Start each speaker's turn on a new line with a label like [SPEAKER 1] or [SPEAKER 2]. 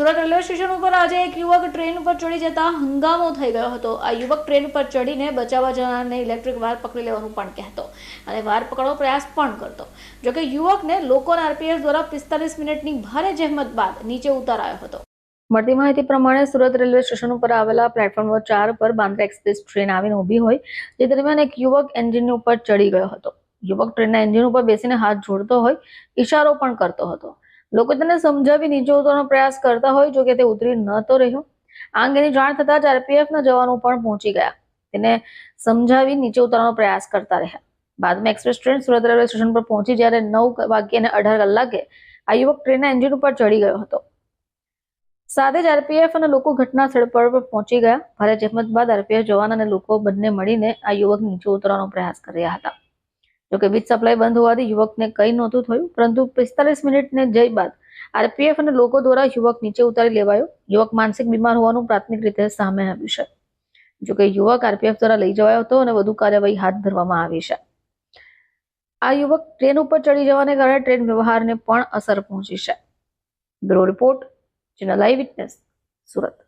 [SPEAKER 1] Surat railway station ઉપર આજે એક યુવક ટ્રેન ઉપર ચડી જતા હંગામો થઈ ગયો હતો. આ યુવક ટ્રેન પર ચડીને બચાવવા જનારને ઇલેક્ટ્રિક વાર પકડી લેવાનું પણ કહેતો અને વાર પકડવાનો પ્રયાસ પણ કરતો. જોકે યુવકને લોકોના આરપીએફ દ્વારા પિસ્તાલીસ મિનિટની ભારે જહેમત બાદ નીચે ઉતારાયો હતો. મળતી માહિતી પ્રમાણે સુરત રેલવે સ્ટેશન ઉપર આવેલા પ્લેટફોર્મ નંબર ચાર પર બાંદ્રા એક્સપ્રેસ ટ્રેન આવીને ઊભી હોય તે દરમિયાન એક યુવક એન્જિનની ઉપર ચડી ગયો હતો. યુવક ટ્રેનના એન્જિન ઉપર બેસીને હાથ જોડતો હોય ઇશારો પણ કરતો હતો. લોકો તેને સમજાવી નીચે ઉતરવાનો પ્રયાસ કરતા હોય જો કે તે ઉતરી નતો રહ્યો. આ અંગેની જાણ થતાં જ આરપીએફના જવાનો પણ પહોંચી ગયા. તેને સમજાવી નીચે ઉતરવાનો પ્રયાસ કરતા રહ્યા. બાદમાં express train Surat railway station પર પહોંચી જ્યારે નવ વાગ્યે અને અઢાર કલાકે આ યુવક ટ્રેનના એન્જિન ઉપર ચડી ગયો હતો. સાથે જ આરપીએફ અને લોકો ઘટના સ્થળ પર પહોંચી ગયા. ભારે જહેમત બાદ આરપીએફ જવાન અને લોકો બંને મળીને આ યુવક નીચે ઉતરવાનો પ્રયાસ કર્યા હતા. જોકે વીજ સપ્લાય બંધ હોવાથી યુવકને કંઈ નહોતું થયું, પરંતુ પિસ્તાલીસ મિનિટને જઈ બાદ આરપીએફ અને લોકો દ્વારા યુવક નીચે ઉતારી લેવાયો. યુવક માનસિક બીમાર હોવાનું પ્રાથમિક રીતે સામે આવ્યું છે. જોકે યુવક આરપીએફ દ્વારા લઈ જવાયો હતો અને વધુ કાર્યવાહી હાથ ધરવામાં આવી છે. આ યુવક ટ્રેન ઉપર ચડી જવાને કારણે ટ્રેન વ્યવહારને પણ અસર પહોંચી છે. બ્યુરો રિપોર્ટ જેના લાઈવ વિટનેસ, સુરત.